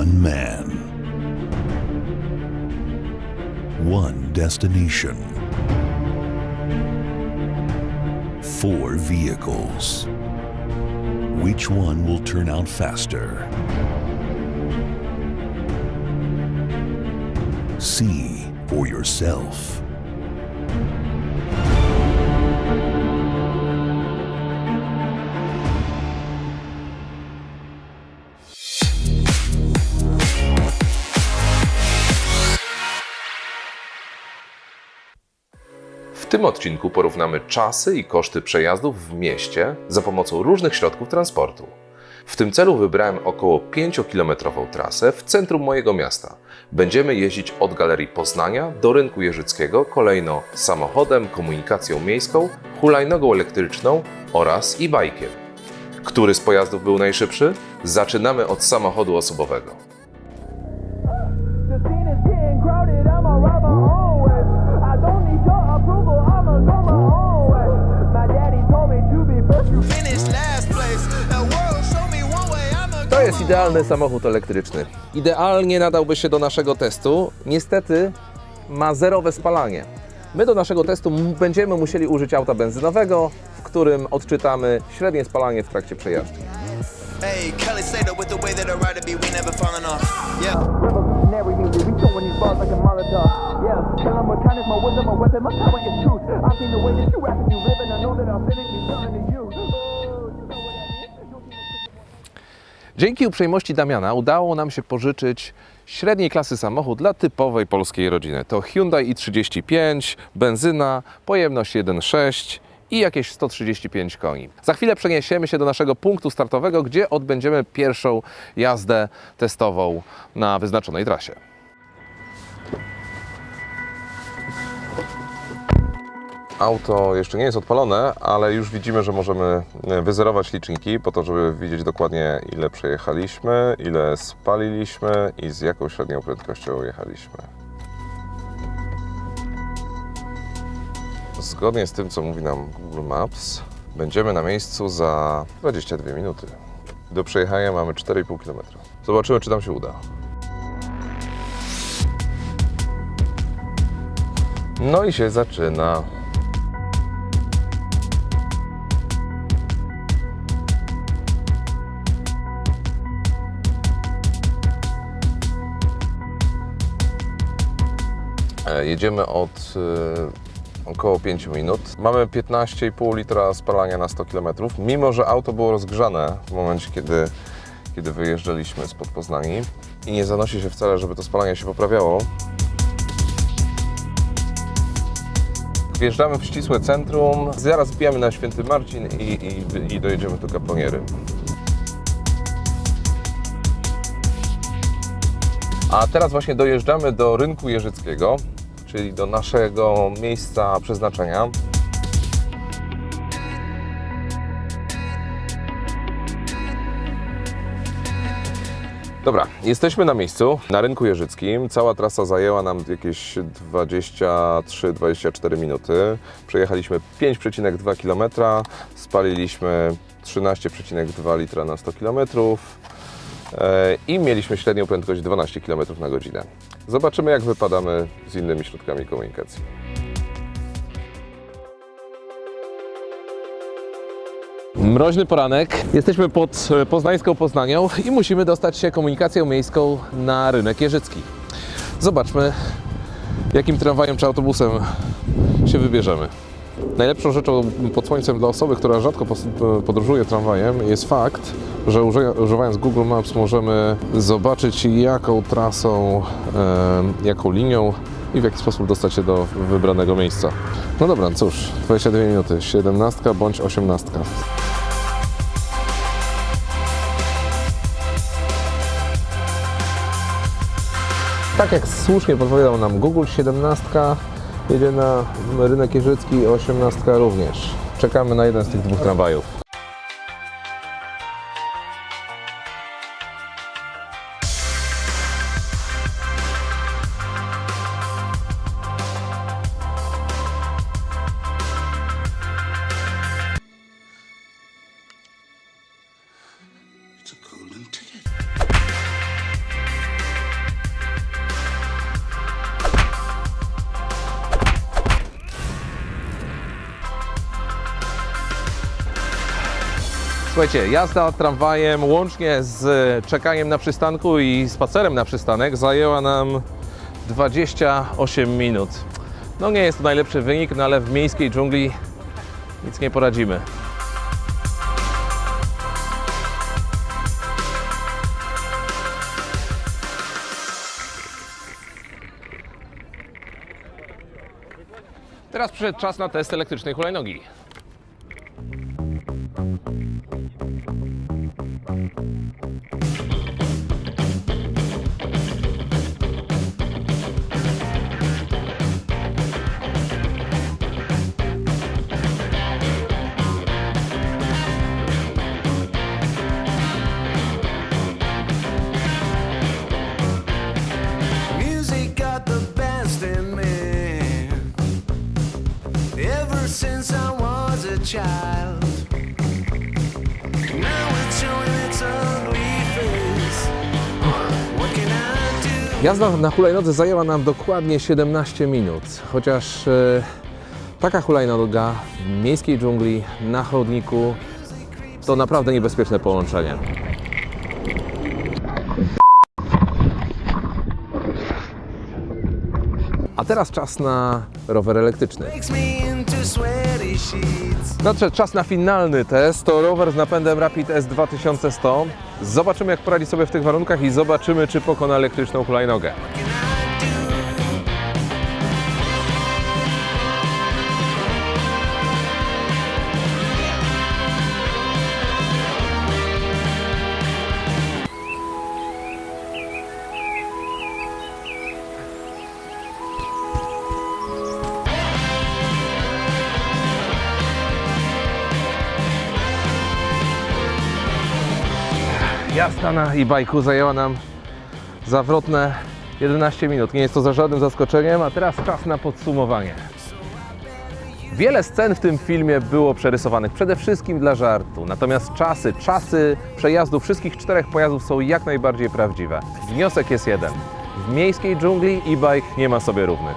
One man. One destination. Four vehicles. Which one will turn out faster? See for yourself. Tym odcinku porównamy czasy i koszty przejazdów w mieście za pomocą różnych środków transportu. W tym celu wybrałem około 5-kilometrową trasę w centrum mojego miasta. Będziemy jeździć od Galerii Poznania do Rynku Jeżyckiego, kolejno samochodem, komunikacją miejską, hulajnogą elektryczną oraz e-bike'iem. Który z pojazdów był najszybszy? Zaczynamy od samochodu osobowego. To jest idealny samochód elektryczny. Idealnie nadałby się do naszego testu. Niestety ma zerowe spalanie. My do naszego testu będziemy musieli użyć auta benzynowego, w którym odczytamy średnie spalanie w trakcie przejazdu. Hey, Kelly Slater with the way that I ride to be, we never falling off. Yeah. Revolutionary means we throwing these bars like a Molotov. Yeah, tell 'em what kindness, my wisdom, my weapon, my power is truth. I've seen the way that you act and you live, and I know that I'll finish me something to you. Oh, you know what that means? Dzięki uprzejmości Damiana udało nam się pożyczyć średniej klasy samochód dla typowej polskiej rodziny. To Hyundai i35, benzyna, pojemność 1.6 i jakieś 135 koni. Za chwilę przeniesiemy się do naszego punktu startowego, gdzie odbędziemy pierwszą jazdę testową na wyznaczonej trasie. Auto jeszcze nie jest odpalone, ale już widzimy, że możemy wyzerować liczniki po to, żeby widzieć dokładnie ile przejechaliśmy, ile spaliliśmy i z jaką średnią prędkością jechaliśmy. Zgodnie z tym, co mówi nam Google Maps, będziemy na miejscu za 22 minuty. Do przejechania mamy 4,5 km. Zobaczymy, czy nam się uda. No i się zaczyna. Jedziemy od e, około 5 minut. Mamy 15,5 litra spalania na 100 km. Mimo, że auto było rozgrzane w momencie, kiedy, kiedy wyjeżdżaliśmy spod Poznani i nie zanosi się wcale, żeby to spalanie się poprawiało. Wjeżdżamy w ścisłe centrum, zaraz wbijamy na Święty Marcin i, i, i dojedziemy do Kaponiery. A teraz właśnie dojeżdżamy do rynku jeżyckiego, czyli do naszego miejsca przeznaczenia. Dobra, jesteśmy na miejscu, na rynku jeżyckim. Cała trasa zajęła nam jakieś 23-24 minuty. Przejechaliśmy 5,2 km, spaliliśmy 13,2 litra na 100 km i mieliśmy średnią prędkość 12 km na godzinę. Zobaczymy, jak wypadamy z innymi środkami komunikacji. Mroźny poranek. Jesteśmy pod e, poznańską Poznanią i musimy dostać się komunikacją miejską na rynek jeżycki. Zobaczmy, jakim tramwajem czy autobusem się wybierzemy. Najlepszą rzeczą pod słońcem dla osoby, która rzadko podróżuje tramwajem jest fakt, że uży- używając Google Maps możemy zobaczyć jaką trasą, jaką linią i w jaki sposób dostać się do wybranego miejsca. No dobra, cóż, 22 minuty, 17 bądź 18. Tak jak słusznie podpowiadał nam Google, 17 jedzie na rynek jeżycki, 18 również. Czekamy na jeden z tych dwóch tramwajów. Słuchajcie, jazda tramwajem łącznie z czekaniem na przystanku i spacerem na przystanek zajęła nam 28 minut. No nie jest to najlepszy wynik, no ale w miejskiej dżungli nic nie poradzimy. Teraz przyszedł czas na test elektrycznej hulajnogi. Since I was a child. Now it's showing its ugly face. What can I do? Jazda na hulajnodze zajęła nam dokładnie 17 minut, chociaż e, taka hulajnoga w miejskiej dżungli, na chodniku, to naprawdę niebezpieczne połączenie. Teraz czas na rower elektryczny. Nadszedł czas na finalny test. To rower z napędem Rapid S2100. Zobaczymy, jak poradzi sobie w tych warunkach i zobaczymy, czy pokona elektryczną hulajnogę. Jazda na e-bike'u zajęła nam zawrotne 11 minut. Nie jest to za żadnym zaskoczeniem, a teraz czas na podsumowanie. Wiele scen w tym filmie było przerysowanych przede wszystkim dla żartu, natomiast czasy, czasy przejazdu wszystkich czterech pojazdów są jak najbardziej prawdziwe. Wniosek jest jeden. W miejskiej dżungli e-bike nie ma sobie równych.